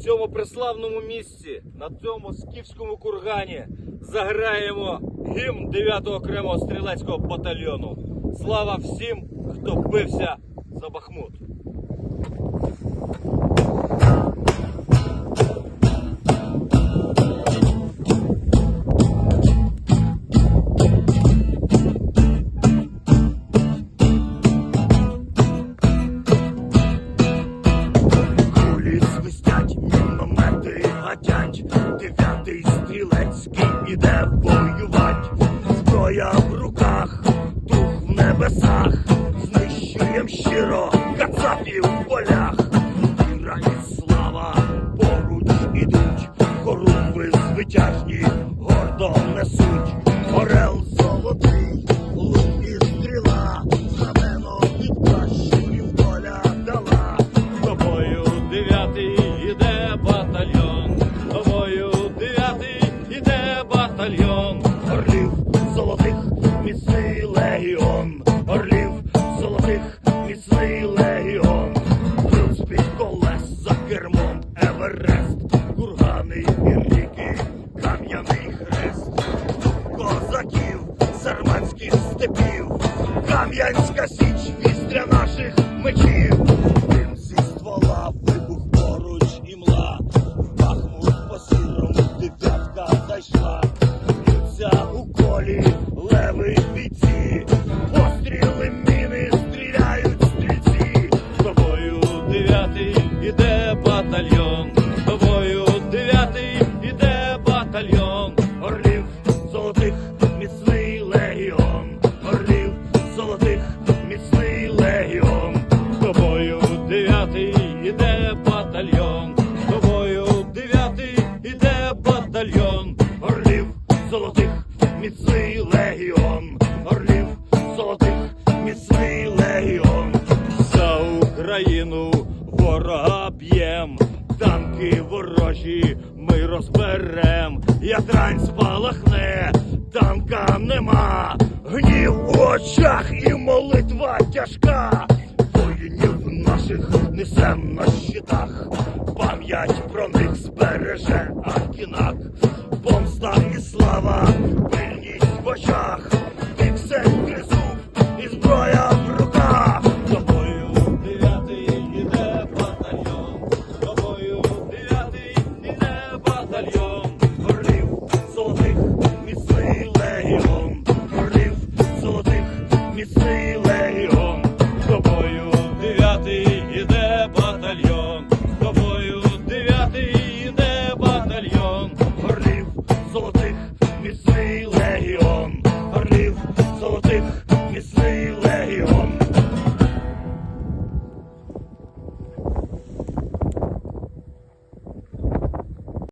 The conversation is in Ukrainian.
цьому преславному місці, на цьому скіфському кургані, заграємо гімн 9-го окремого стрілецького батальйону. Слава всім, хто бився за Бахмут. Міномети гатять, дев'ятий стрілецький іде воювать, зброя в руках, дух в небесах, знищуєм щиро кацапів в полях, віра і слава поруч ідуть, коруби звитяжні гордо несуть, орел золотий, легіон, орлів золотих міцний легіон, Плюс під колес за кермом Еверест, кургани і ріки, кам'яний хрест, козаків, сарманських степів, кам'янська січ, вістря наших мечів, батальйон. Тобою дев'ятий іде батальйон. Орлів золотих міцний легіон, орлів золотих міцний легіон. Тобою дев'ятий іде батальйон. Тобою дев'ятий іде батальйон. Орлів золотих міцний легіон, орлів золотих міцний легіон. Танки ворожі ми розберем, ядрань спалахне, танка нема, гнів у очах і молитва тяжка. Воїнів наших несем на щитах, пам'ять про них збереже Акінак, помста і слава, пильність в очах, міцний легіон, орлів золотих, міцний легіон.